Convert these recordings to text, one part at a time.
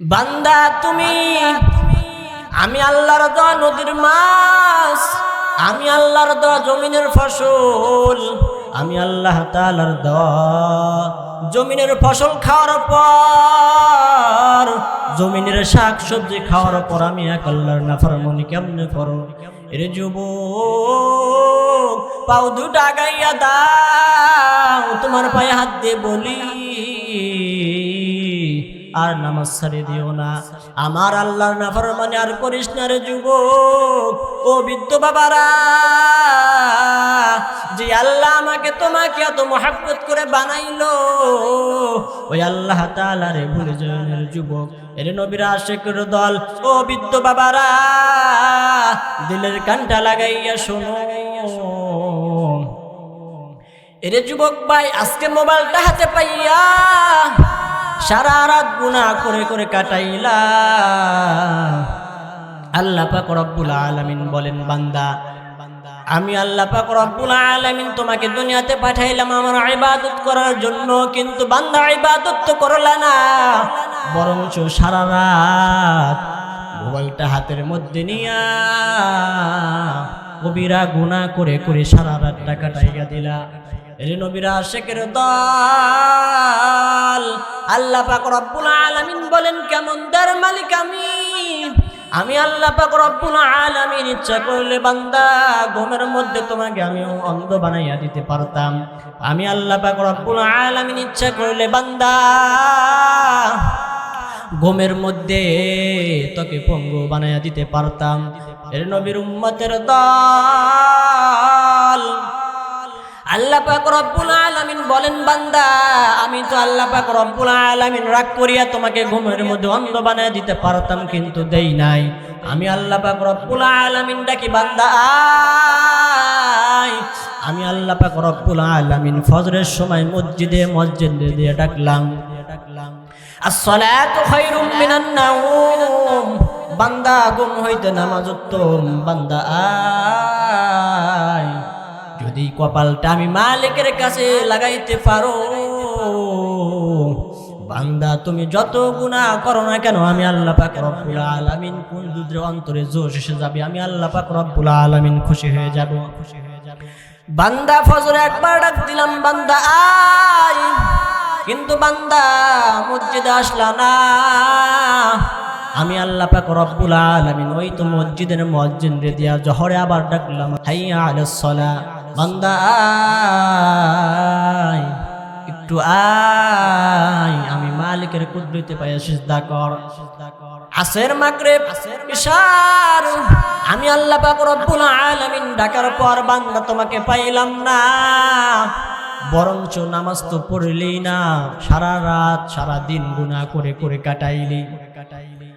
বান্দা তুমি, আমি আল্লাহর দেওয়া নদীর মাছ, আমি আল্লাহর দেওয়া জমিনের ফসল, আমি আল্লাহ তাআলার দেওয়া জমিনের ফসল খাওয়ার পর, জমিনের শাক সবজি খাওয়ার পর আমি এক আল্লাহর নাফরমানি কেমনে করো এর যুব পাও দুটা গাইয়া দাও, তোমার পায়ে হাত দিয়ে বলি। আর নামাজ ছাড়ে দিও না। আমার আল্লাহর নাফরমানি আর করিস না রে যুবক। ও বৃদ্ধ বাবারা, যে আল্লাহ আমাকে তোমাকে এত মহাব্বত করে বানাইলো, ওই আল্লাহ তাআলা রে ভুলে জনের যুবক। এর নবীর আশেকের দল, ও বৃদ্ধ বাবারা, দিলের কানটা লাগাইয়া শোনো। এরে যুবক ভাই, আজকে মোবাইলটা হাতে পাইয়া সারা রাত গুণা করে করে কাটাইলা। আল্লাহ পাক রব্বুল আলামিন বলেন, বান্দা, আমি আল্লাহ পাক রব্বুল আলামিন তোমাকে দুনিয়াতে পাঠাইলাম আমার ইবাদত করার জন্য, কিন্তু বান্দা ইবাদত তো করলা না। বরঞ্চ সারা রাত মোবাইলটা হাতের মধ্যে নিয়া কবিরা গুণা করে করে সারা রাতটা কাটাইয়া দিলা। এর নবীরা শেখের দল। আল্লাহ পাক রব্বুল আলামিন বলেন, কেমন দার মালিক আমি? আমি আল্লাহ পাক রব্বুল আলামিন ইচ্ছা করলে বান্দা ঘুমের মধ্যে তোমাকে আমি অন্ধ বানাইয়া দিতে পারতাম। আমি আল্লাহ পাক রব্বুল আলামিন ইচ্ছা করলে বান্দা ঘুমের মধ্যে তোকে পঙ্গু বানাইয়া দিতে পারতাম। এর নবীর উম্মতের দল আল্লাহ পাক রব্বুল আলামিন বলেন, বান্দা, আমি তো আল্লাহ পাক রব্বুল আলামিন রাগ করিয়া তোমাকে ঘুমের মধ্যে অন্ধ বানায় দিতে পারতাম, কিন্তু দেই নাই। আমি আল্লাহ পাক রব্বুল আলামিন ডাকি, বান্দা, আয়। আমি আল্লাহ পাক রব্বুল আলামিন ফজরের সময় মসজিদে মসজিদে দিয়ে ডাকলাম। ডাকলাম আসসালাতু খায়রুম মিনান নাওম। বান্দা, ঘুম হইতে নামাজ উত্তম। বান্দা, আয়। যদি কপালটা আমি মালিকের কাছে লাগাইতে পারো, বান্দা, তুমি যত গুনাহ করো না কেন, আমি আল্লাহ পাক রব্বুল আলামিন কোন দুধের অন্তরে জোশ এসে যাবে? আমি আল্লাহ পাক রব্বুল আলামিন খুশি হয়ে যাব খুশি হয়ে যাব। বান্দা, ফজর একবার ডাক দিলাম, বান্দা, আয়। কিন্তু বান্দা, মসজিদে আসলা না। আমি আল্লাহ পাক রব্বুল আলামিন ওই তো মসজিদের মসজিদ রে দিয়া জহরে আবার ডাকলাম, হাইয়া আলাস সালা বান্দা, আয়, একটু আয়, আমি মালিকের কুদরতে পাইয়া সিজদা কর। আসের মাগরিব ইশার আমি আল্লাহ পাক রব্বুল আলামিন ডাকার পর বান্দা তোমাকে পাইলাম না। বরঞ্চ নামাজ তো পড়লেই না, সারা রাত, সারা দিন গুনাহ করে করে কাটাইলি কাটাইলি।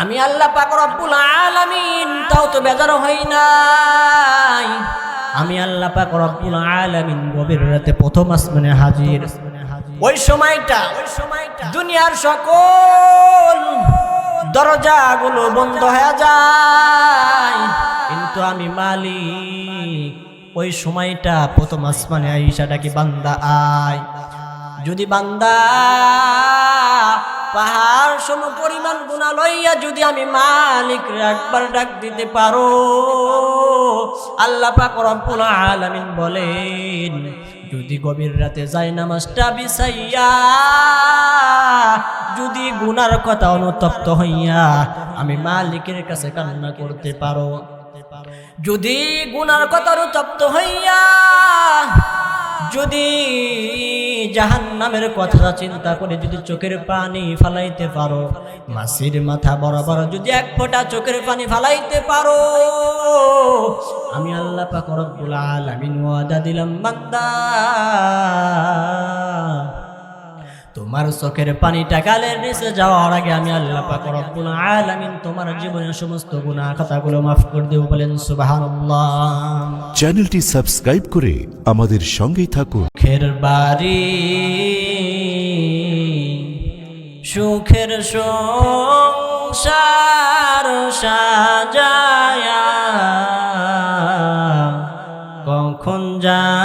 আমি আল্লাহ পাক রব্বুল আলামিন, তাও তো বেজার হই নাই। আমি আল্লাহ পাক রব্বুল আলামিন গভীর রাতে প্রথম আসমানে হাজির। ওই সময়টা ওই সময়টা দুনিয়ার সকল দরজাগুলো বন্ধ হয়ে যায়। কিন্তু আমি মালিক, ওই সময়টা প্রথম আসমানে আইসাটা কি বান্দা আয়। যদি বান্দা পাহাড় সম পরিমাণ গুণা লইয়া যদি আমি মালিক একবার ডাক দিতে পারো, আল্লাহ আলামিন বলেন, যদি গভীর রাতে যাই নামাজটা বিছাইয়া, যদি গুনার কথা অনুতপ্ত হইয়া আমি মালিকের কাছে কান্না করতে পারো। যদি গুনার কথা অনুতপ্ত হইয়া যদি জাহান নামের কথা চিন্তা করে যদি চোখের পানি ফালাইতে পারো, মাসির মাথা বরাবর যদি এক ফোঁটা চোখের পানি ফালাইতে পারো, আমি আল্লাহ পাক রব্বুল আলামিন ওয়াদা দিলাম, বান্দা। তোমার চোখের পানিটা গালের নিচে যাওয়ার আগে আমি আল্লাহ পাক রব্বুল আলামিন তোমার জীবনের সমস্ত গুনাহ খাতাগুলো মাফ করে দেব বলেন সুবহানাল্লাহ। চ্যানেলটি সাবস্ক্রাইব করে আমাদের সঙ্গেই থাকুন। সুখের বাড়ি সুখের সংসার সাজায়া কখন জানি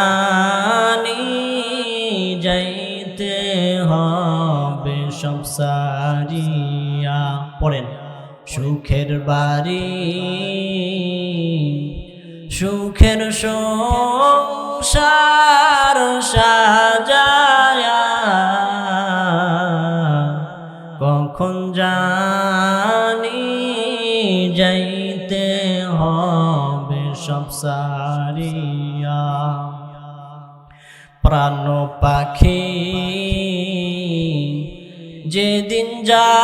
সুখের বাড়ি। সুখের সংসার সাজায়া কখন জানি যাইতে হবে সব প্রাণ পাখি যেদিন যাবে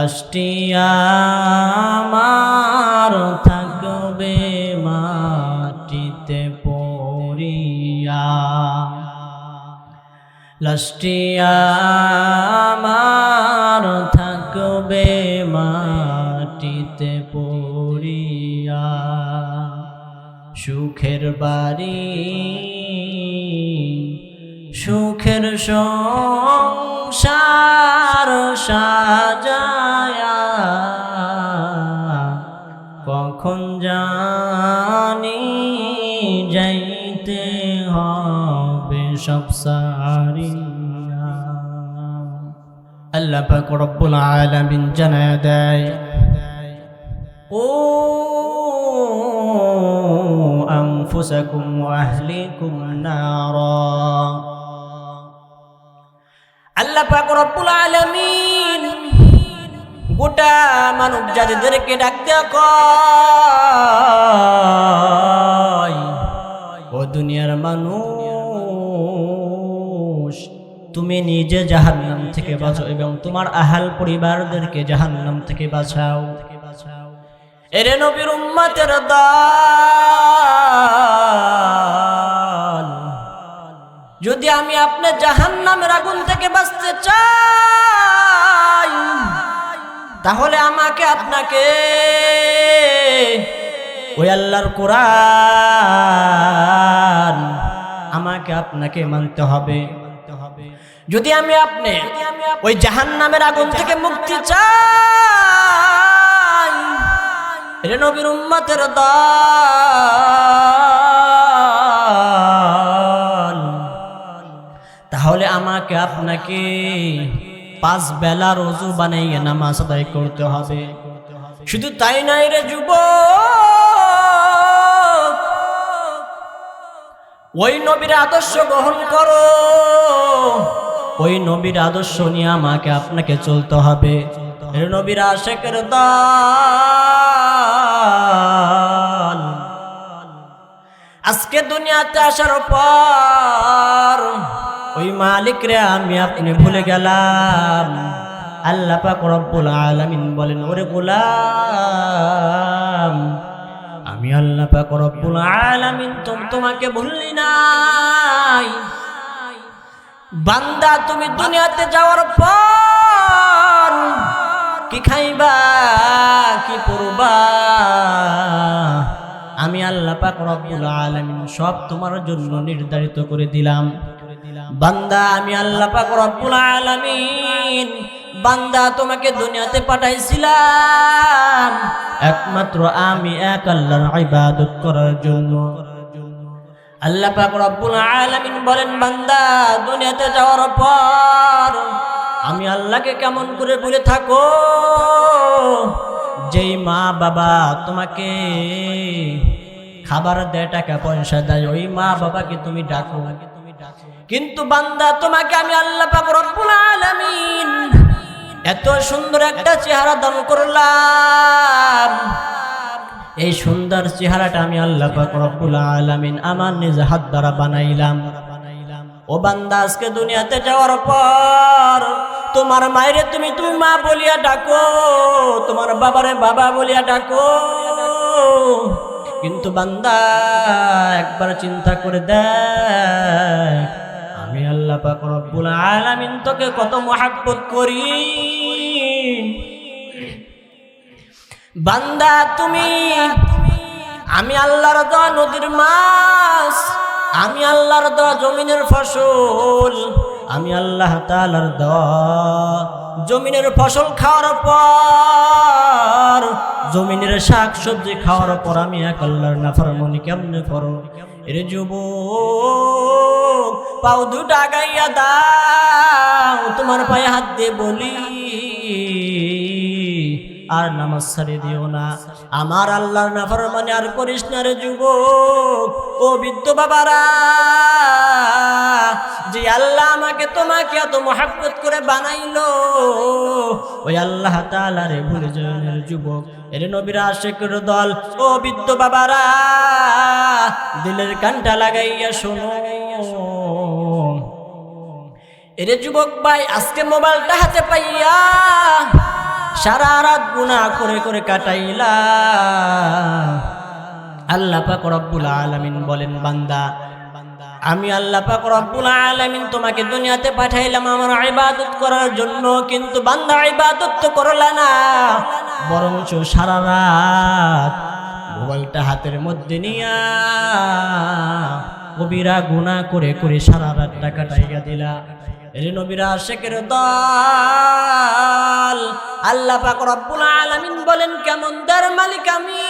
লাস্টিয়া আমার থাকবে মাটিতে পড়িয়া। লাস্টিয়া আমার থাকবে মাটিতে পড়িয়া। সুখের বাড়ি সুখের সংসার আল্লাহ পাক রব্বুল আলামিন জানায় দেয়, ও ওয়া আহলিকুম নারা। আল্লাহ পাক রব্বুল আলামিন গোটা মানব জাতিদেরকে ডাক দেয়া কয়, ও দুনিয়ার মানুষ তুমি নিজে জাহান্নাম থেকে বাঁচো এবং তোমার আহাল পরিবারদেরকে জাহান্নাম থেকে বাঁচাও। এরে নবীর উম্মতের দল, যদি আমি আপনার জাহান্নামের আগুন থেকে বাঁচতে চাই, তাহলে আমাকে আপনাকে ওই আল্লাহর কোরআন আমাকে আপনাকে মানতে হবে। যদি আমি আপনি ওই জাহান্নামের আগুন থেকে মুক্তি চাই রে উম্মতের তাহলে আমাকে আপনাকে পাঁচ বেলা রোজু বানাইয়ে নামাজ আদায় করতে হবে। শুধু তাই নাই রে যুব ওই নবীর আদর্শ গ্রহণ করো। ওই নবীর আদর্শ নিয়ে আমাকে আপনাকে চলতে হবে। নবীর আশেকের আজকে দুনিয়াতে আসার পর ওই মালিক রে আমি আপনি ভুলে গেলাম। আল্লাহ পাক রব্বুল আলামিন বলেন, ওরে গোলাম, আমি আল্লাহ পাক রব্বুল আলামিন তুম তোমাকে ভুললি নাই। বান্দা, তুমি দুনিয়াতে যাওয়ার পর কি খাইবা, কি পড়বা আমি আল্লাহ পাক রব্বুল আলামিন সব তোমার জন্য নির্ধারিত করে দিলাম। বান্দা, আমি আল্লাহ পাক রব্বুল আলামিন বান্দা তোমাকে দুনিয়াতে পাঠাইছিলাম। একমাত্র আমি এক আল্লাহর ইবাদত করার জন্য। আল্লাহ পাক রব্বুল আলামিন বলেন, বান্দা, দুনিয়াতে যাওয়ার পর আমি আল্লাহকে কেমন করে বলে থাকো? যেই মা বাবা তোমাকে খাবার দেয়, টাকা পয়সা দেয়, ওই মা বাবাকে তুমি ডাকো। কিন্তু বান্দা, তোমাকে আমি আল্লাহ পাক রব্বুল আলামিন এত সুন্দর একটা চেহারা দান করলাম। এই সুন্দর চেহারাটা আমি আল্লাহ রব্বুল আলামিন আমার নিজ হাত দ্বারা বানাইলাম। ও বান্দা, আজকে দুনিয়াতে যাওয়ার পর তোমার মায়েরে তুমি তুমি মা বলিয়া ডাকো, তোমার বাবারে বাবা বলিয়া ডাকো। কিন্তু বান্দা, একবার চিন্তা করে দেখ, আমি আল্লাহ পাক রব্বুল আলামিন তোকে কত মহাব্বত করি। বান্দা তুমি, আমি আল্লাহর দেওয়া নদীর মাছ, আমি আল্লাহর দেওয়া জমিনের ফসল, আমি আল্লাহ তাআলার দেওয়া জমিনের ফসল খাওয়ার পর, জমিনের শাক সবজি খাওয়ার পর আমি এক আল্লাহর নাফরমানি কেমনে করো এর যুবক, পাও দুটা গাইয়া দাও, তোমার পায়ে হাত দিয়ে বলি। আর নামাজ ছাড়ে দিও না। আমার আল্লাহর নাফরমানি আর করিস না রে যুবক। ও বৃদ্ধ বাবারা, যে আল্লাহ আমাকে তোমাকে এত মহাব্বত করে বানাইলো, ওই আল্লাহ তাআলা রে ভুলে জনের যুবক। এর নবীর আশেকের দল, ও বৃদ্ধ বাবারা, দিলের কানটা লাগাইয়া শোনো। এরে যুবক ভাই, আজকে মোবাইলটা হাতে পাইয়া সারা রাত গুণা করে করে কাটাইলা। আল্লাহ পাক রব্বুল আলামিন বলেন, বান্দা, আমি আল্লাহ পাক রব্বুল আলামিন তোমাকে দুনিয়াতে পাঠাইলাম আমার ইবাদত করার জন্য, কিন্তু বান্দা ইবাদত তো করলা না। বরঞ্চ সারা রাত মোবাইলটা হাতের মধ্যে নিয়া কবিরা গুণা করে করে সারা রাতটা কাটাইয়া দিলা। এর নবীরা শেখের দল। আল্লাহ পাক রব্বুল আলামিন বলেন, কেমন দার মালিক আমি?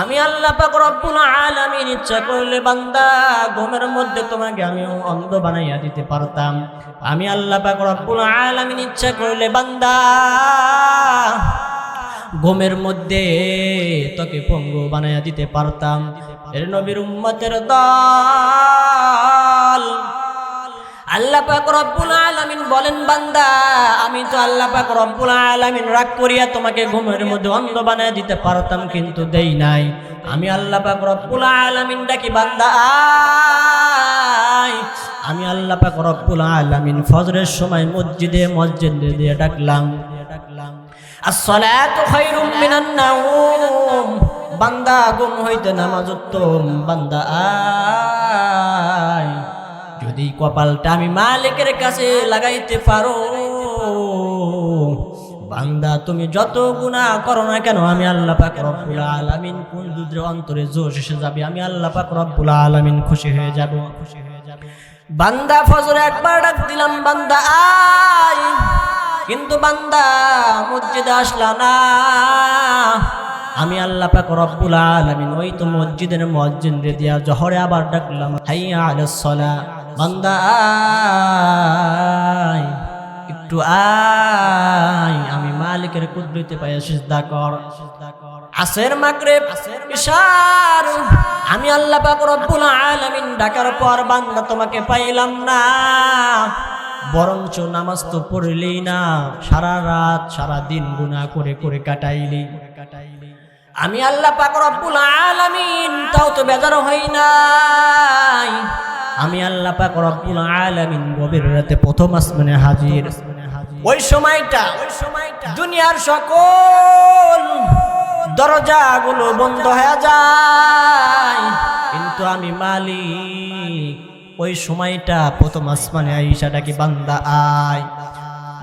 আমি আল্লাহ পাক রব্বুল আলামিন ইচ্ছা করলে বান্দা ঘুমের মধ্যে তোমাকে আমি অন্ধ বানাইয়া দিতে পারতাম। আমি আল্লাহ পাক রব্বুল আলামিন ইচ্ছা করলে বান্দা ঘুমের মধ্যে তোকে পঙ্গু বানাইয়া দিতে পারতাম। এর নবীর উম্মতের দল আল্লাহ পাক রব্বুল আলামিন বলেন, বান্দা, আমি তো আল্লাহ পাক রব্বুল আলামিন রাগ করিয়া তোমাকে ঘুমের মধ্যে অন্ধ বানায় দিতে পারতাম, কিন্তু দেই নাই। আমি আল্লাহ পাক রব্বুল আলামিন ডাকি, বান্দা, আয়। আমি আল্লাহ পাক রব্বুল আলামিন ফজরের সময় মসজিদে মসজিদে দিয়ে ডাকলাম। ডাকলাম আসসালাতু খায়রুম মিনান নাওম। বান্দা, ঘুম হইতে নামাজ উত্তম। বান্দা, আয়। কপালটা আমি মালিকের কাছে লাগাইতে পারো। বান্দা, তুমি যত গুণা করো না কেন, আমি আল্লাহ পাক রব্বুল আলামিন কোন দুধের অন্তরে জোশ এসে যাবে, আমি আল্লাহ পাক রব্বুল আলামিন খুশি হয়ে যাব। খুশি হয়ে যাব বান্দা, ফজরে একবার ডাক দিলাম, বান্দা, আয়। কিন্তু বান্দা, মসজিদে আসলা না। আমি আল্লাহ পাক রব্বুল আলামিন ওই তো মসজিদের মসজিদ রে দিয়া জহরে আবার ডাকলাম, হাইয়া আলাস সালা বান্দা একটু আয়, আমি মালিকের কুদরতে পাইয়া সিজদা কর। আসের, মাগরিব, ইশার, আমি আল্লাহ পাক রব্বুল আলামিন ডাকার পর বান্দা তোমাকে পাইলাম না। বরঞ্চ নামাজ তো পড়লি না, সারা রাত, সারা দিন গুনাহ করে করে কাটাইলি। আমি আল্লাহ পাক রব্বুল আলামিন তাও তো বেজার হই নাই। আমি আল্লাহ পাক রব্বুল আলামিন গভীর রাতে প্রথম আসমানে হাজির। ওই সময়টা ওই সময়টা। দুনিয়ার সকল দরজাগুলো বন্ধ হয়ে যায়। কিন্তু আমি মালিক, ওই সময়টা প্রথম আসমানে আইসাটা কি বান্দা আয়।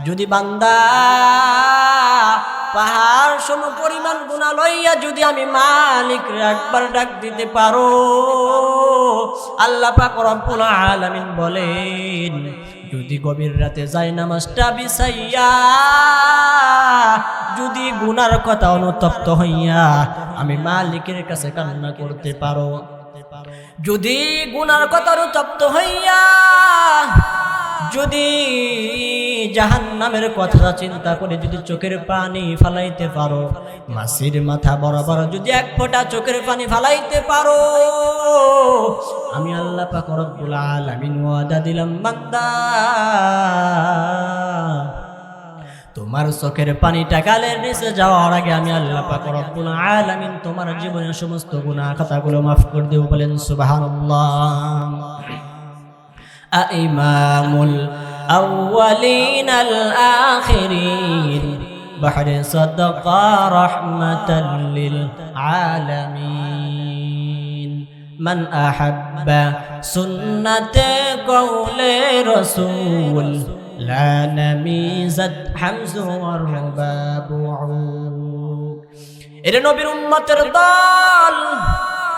যদি বান্দা পাহাড় সম পরিমাণ গুণা লইয়া যদি আমি মালিক একবার ডাক দিতে পারো, আল্লাহ পাক রব্বুল আলামিন বলেন, যদি গভীর রাতে যাই নামাজটা বিছাইয়া, যদি গুনার কথা অনুতপ্ত হইয়া আমি মালিকের কাছে কান্না করতে পারো। যদি গুনার কথা অনুতপ্ত হইয়া যদি জাহান নামের কথা চিন্তা করে যদি চোখের পানি ফালাইতে পারো, মাসির মাথা বরাবর যদি এক ফোঁটা চোখের পানি ফালাইতে পারো, আমি আল্লাহ পাক রব্বুল আলামিন দিলাম, বান্দা। তোমার চোখের পানিটা গালের নিচে যাওয়ার আগে আমি আল্লাহ পাক আলামিন তোমার জীবনের সমস্ত গুনাহ খাতাগুলো মাফ করে দেব বলেন, সুবহানাল্লাহ। أئمام الأولين الآخرين. بحر صدقة رحمة للعالمين. من أحب سنة قول رسول لا نميزت حمز والرباب عود إلى نبي أمة الضال.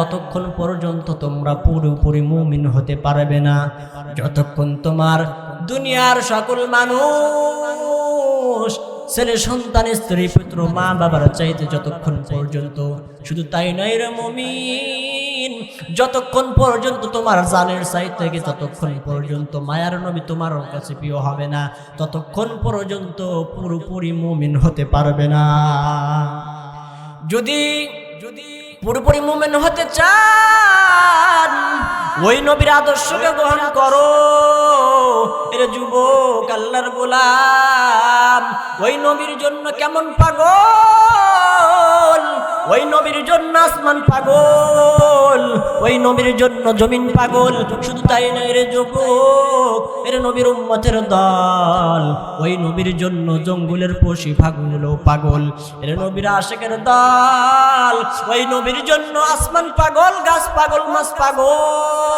ততক্ষণ পর্যন্ত তোমরা পুরোপুরি মুমিন হতে পারবে না। যতক্ষণ তোমার দুনিয়ার সকল মানুষ, ছেলে, সন্তান, স্ত্রী, পুত্র, মা, বাবার চাইতে যতক্ষণ পর্যন্ত, শুধু তাই নয় রে মমিন, যতক্ষণ পর্যন্ত তোমার জানের সাইড থেকে ততক্ষণ পর্যন্ত মায়ার নবী তোমার কাছে প্রিয় হবে না, ততক্ষণ পর্যন্ত পুরোপুরি মুমিন হতে পারবে না। যদি যদি পুরোপুরি মুমেন্ট হতে চান। ওই নবীর আদর্শকে গ্রহণ করো। এর যুবক আল্লাহর গোলাম। ওই নবীর জন্য কেমন পাগল? ওই নবীর জন্য আসমান পাগল। ওই নবীর জন্য জমিন পাগল। শুধু তাই নয় রে যুবক, এর নবীর উম্মতের দল। ওই নবীর জন্য জঙ্গলের পশি ফাগুলো পাগল। এর নবীর আশেকের দল। ওই নবীর জন্য আসমান পাগল, গাছ পাগল, মাছ পাগল।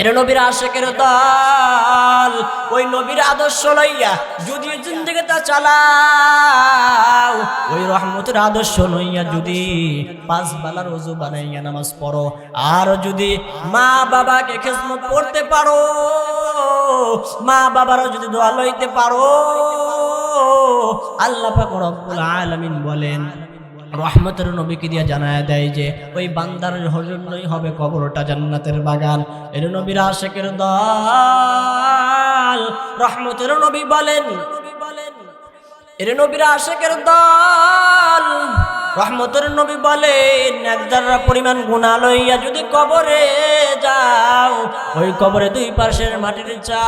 এর নবীর আশেকের দল, ওই নবীর আদর্শ লইয়া যদি জিন্দগিটা চালাও, ওই রহমতের আদর্শ লইয়া যদি পাঁচ বেলার রোজু বানাইয়া নামাজ পড়ো, আর যদি মা বাবাকে খেসমত করতে পারো, মা বাবারও যদি দোয়া লইতে পারো, আল্লাহ পাক রব্বুল আলামিন বলেন রহমতের নবীকে দিয়ে জানায় দেয় যে, ওই বান্দার জন্যই হবে কবরটা জান্নাতের বাগান। এর নবীর আশেকের দল। রহমতের নবী বলেন, এর নবীর আশেকের দল। রহমতের নবী বলেন, এক যারা পরিমাণ গুণা লইয়া যদি কবরে যাও, ওই কবরে দুই পাশের মাটির চা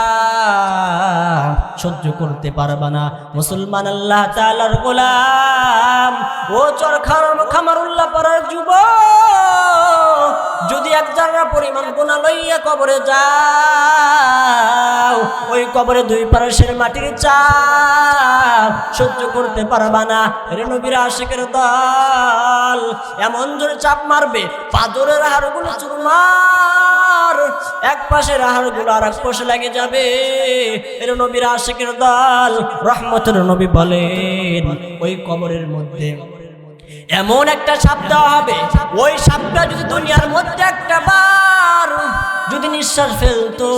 সহ্য করতে পারবা না। মুসলমান আল্লাহ তাআলার গোলাম। ও চর খামারুল্লাহ পরার যুব যদি এক জায়গা পরিমাণ গুণা লইয়া কবরে যাও, ওই কবরে দুই পাশের মাটির চা সহ্য করতে পারবা না। রে নবীর আশেকের দল এমন জোরে চাপ মারবে হাড়গুলো চুরমার এক হাড়গুলো আর এক পাশে লাগে যাবে। এর নবীর আশেকের দল, রহমতের নবী বলেন, ওই কবরের মধ্যে। এমন একটা সাপ দেওয়া হবে, ওই সাপটা যদি দুনিয়ার মধ্যে একটা বার যদি নিঃশ্বাস ফেলতো,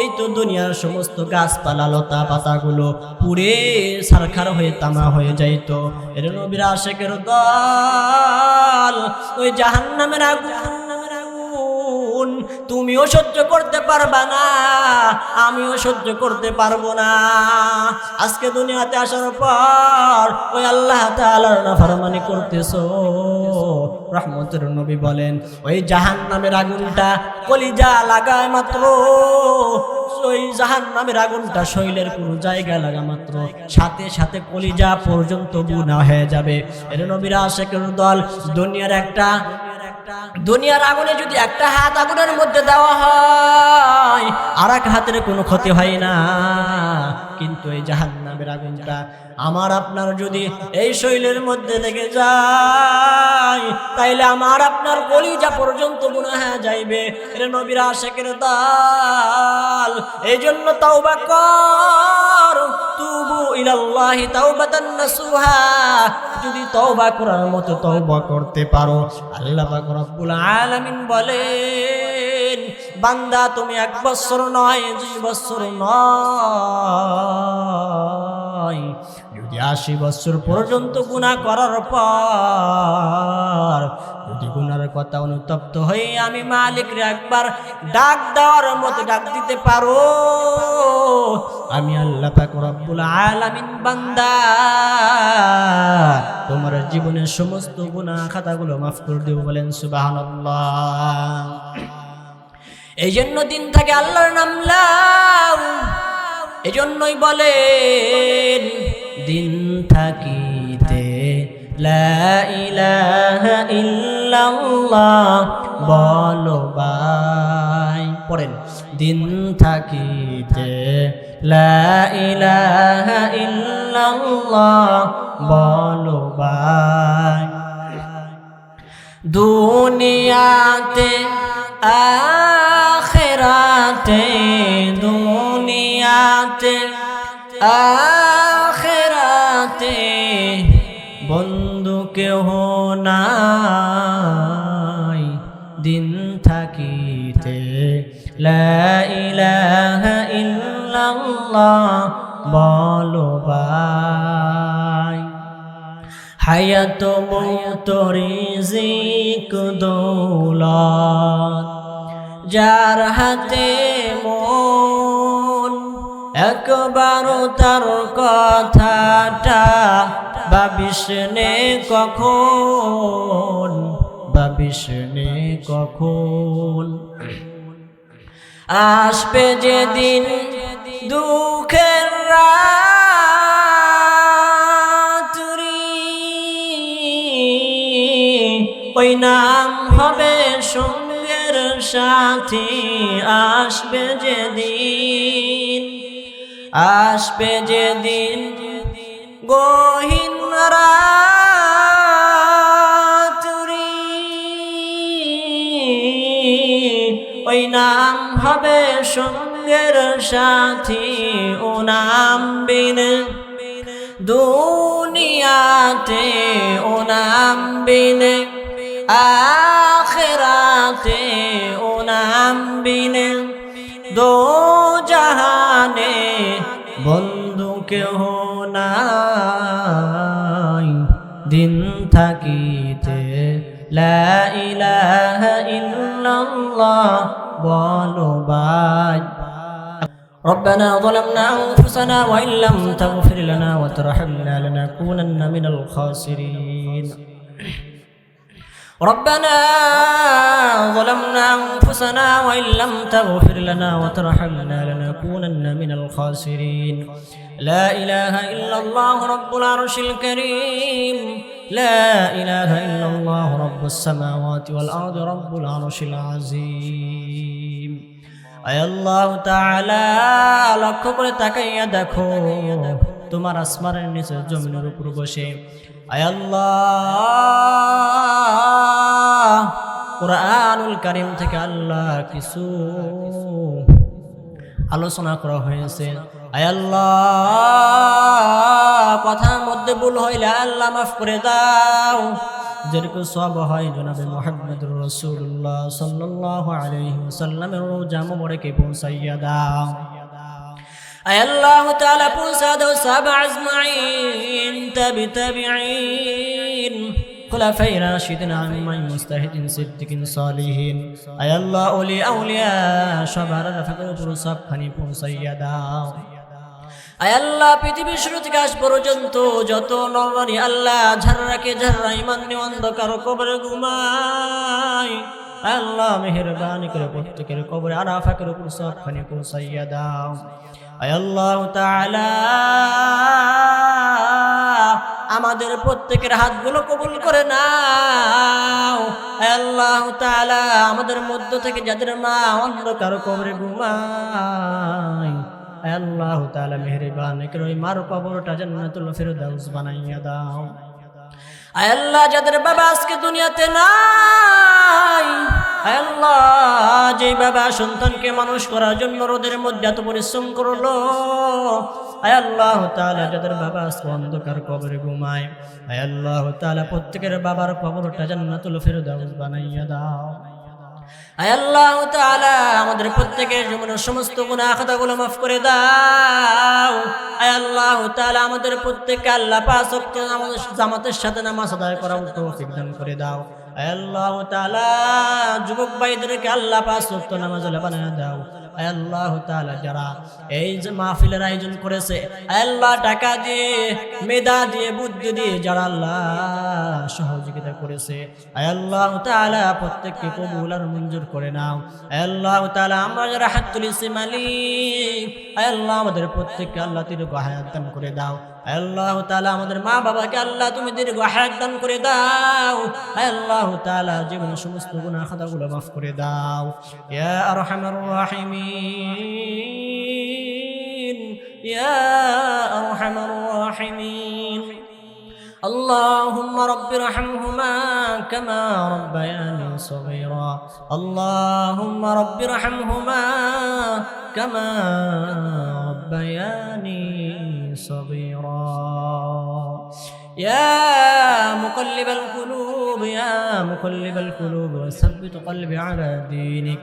এই তো দুনিয়ার সমস্ত গাছপালা, লতা পাতাগুলো পুড়ে সারখার হয়ে তামা হয়ে যাইত। এর নবীর আশেকের দল, ওই জাহান্নামের আগুন তুমিও সহ্য করতে পারবা না, আমিও সহ্য করতে পারব না। আজকে দুনিয়াতে আসার পর ওই আল্লাহ তাআলার নাফরমানি করতেছো। রহমতের নবী বলেন, ওই জাহান নামের আগুনটা কলিজা লাগায় মাত্র। ওই জাহান নামের আগুনটা শৈলের কোনো জায়গা লাগা মাত্র। সাথে সাথে কলিজা পর্যন্ত গুণা হয়ে যাবে। এর নবীরা আশেকের দল দুনিয়ার একটা দুনিয়ার আগুনে যদি একটা হাত আগুনের মধ্যে দেওয়া হয় আর এক হাতের কোনো ক্ষতি হয় না। কিন্তু এই জাহান্নামের আগুনটা আমার আপনার যদি এই শৈলের মধ্যে লেগে যায়, তাইলে আমার আপনার কলিজা পর্যন্ত গুণা হয়ে যাইবে। এর নবীর আশেকের দাল এই জন্য তাওবা কর। তুবু ইলাল্লাহি তাওবাতান নাসুহা। যদি তওবা করার মতো তওবা করতে পারো, আল্লাহ পাক রব্বুল আলামিন বলেন, বান্দা তুমি এক বছর নয়, দুই বছর নয়। আশি বছর পর্যন্ত গুণা করার পর যদি গুনার কথা অনুতপ্ত হয়ে আমি মালিকরে একবার ডাক দেওয়ার মতো ডাক দিতে পারো, আমি আল্লাহ রব্বুল আলামিন বান্দা। তোমার জীবনের সমস্ত গুনাহ খাতাগুলো মাফ করে দেব বলেন সুবহানাল্লাহ। এই জন্য দিন থাকে আল্লাহর নাম লাও। এই জন্যই বলেন দিন থাকিতে লা ইলাহা ইল্লাল্লাহ বলো ভাই। পড়েন। দিন থাকিতে লা ইলাহা ইল্লাল্লাহ বলো ভাই। দুনিয়াতে, আখেরাতে দুনিয়াতে আখেরাতে ইল্লাল্লাহ বলো ভাই। হায়াত মৌত রিজিক দৌলত। যার হাতে মন একবার তার কথাটা ভাবিস নে কখন? ভাবিস নে কখন? আসবে যেদিন দুঃখের রাতুরি। ওই নাম হবে সঙ্গের সাথী আসবে যেদিন আসবে যেদিন গহীন রাতুরি সঙ্গের সাথী ও নাম বিন। দুনিয়াতে ও নাম বিন। আখেরাতে ও নাম বিন। দো জাহানে বন্ধু কেহ নাই। দিন থাকিতে লা ইলাহা ইল্লাল্লাহ বলো ভাই ربنا ظلمنا أنفسنا وإن لم تغفر لنا وترحمنا لنكونن من الخاسرين. ربنا ظلمنا أنفسنا وإن لم تغفر لنا وترحمنا لنكونن من الخاسرين. لا إله إلا الله رب العرش الكريم. لا إله إلا الله رب السماوات والأرض رب العرش العظيم. আল্লাহ লক্ষ্য করে তাকাইয়া দেখো। তোমার আসমানের নিচে জমিনের উপর বসে। আল্লাহ, কোরআনুল কারীম থেকে আল্লাহ কিছু আলোচনা করা হয়েছে। আল্লাহ, কথার মধ্যে ভুল হইলে আল্লাহ মাফ করে দাও। যেরকম সব হয় জনাবে মোহাম্মদ রসুল্লাহ সাল্লাহ আলহি সাল্লামের রোজা মোবারকে পৌঁছাইয়া দাও أي الله تعالى بوسى دو سبع أجمعين تبي تبعين خلفاء راشدين عمن مستهد صدق صالحين أي الله أولي أولياء شبر فقر فرصاب خني পৌঁছাইয়া দাও আয় আল্লাহ পৃথিবীর শুরু থেকে আজ পর্যন্ত যত নরনারী আল্লাহ ঝাড়রাকে ঝাড়রা ইমান নিয়ে অন্ধকার কবরে ঘুমায় আয় আল্লাহ মেহরবানি করে প্রত্যেকের কবরে আরাফাকের উপর সবখানে পৌঁছাইয়া দাও। আল্লাহ আমাদের প্রত্যেকের হাতগুলো কবুল করে নাও। আমাদের মধ্য থেকে যাদের মা অন্ধকার কবরে ঘুমায় আল্লাহ তাআলা মেহেরবান করে ওই মার কবরটা জান্নাতুল ফেরদাউস বানাইয়া দাও। আয় আল্লাহ, যাদের বাবা আজকে দুনিয়াতে নাই আয় আল্লাহ যে বাবা সন্তানকে মানুষ করার জন্য রোদের মধ্যে এত পরিশ্রম করল আয় আল্লাহ তাআলা, যাদের বাবা আজকে অন্ধকার কবরে ঘুমায় আয় আল্লাহ তাআলা, প্রত্যেকের বাবার কবরটা জান্নাতুল ফেরদাউস বানাইয়া দাও। আল্লাহ তাআলা, আমাদের প্রত্যেকের জীবনের সমস্ত গুণা খাতাগুলো মাফ করে দাও। আয় আল্লাহ তাআলা, আমাদের প্রত্যেককে আল্লাহ পাশক্ত আমাদের জামাতের সাথে নামাজ আদায় করা তৌফিক করে দাও। আল্লাহ তালা যুবক ভাইদেরকে আল্লাহ পাশক্ত নামাজ বানিয়ে দাও। আল্লাহ তাআলা, যারা এই যে মাহফিলের আয়োজন করেছে আল্লাহ টাকা দিয়ে, মেধা দিয়ে, বুদ্ধি দিয়ে যারা আল্লাহ সহযোগিতা করেছে আল্লাহ তাআলা প্রত্যেককে কবুল আর মঞ্জুর করে নাও। আল্লাহ তাআলা আমরা যারা হাত তুলেছি মালিক আল্লাহ আমাদের প্রত্যেককে আল্লাহ দীর্ঘ হায়াত দান করে দাও। আল্লাহ তাআলা আমাদের মা বাবাকে আল্লাহ তুমি দীর্ঘ হায়াত দান করে দাও আয় আল্লাহ তাআলা জীবনের সমস্ত গুনাহ খাতাগুলো মাফ করে দাও ইয়া আরহামার রাহিমিন ইয়া আরহামার রাহিমিন اللهم رب ارحمهما كما ربياني صغيرا اللهم رب ارحمهما كما ربياني صغيرا. يا مقلب القلوب يا مقلب القلوب وثبت قلبي على دينك.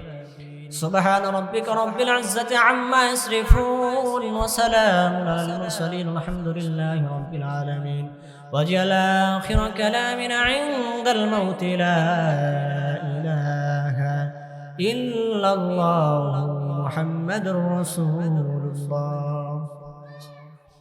سبحان ربك رب العزة عما يصرفون وسلام على المرسلين والحمد لله رب العالمين. واجعل آخر كلامنا عند الموت لا إله إلا الله محمد رسول الله.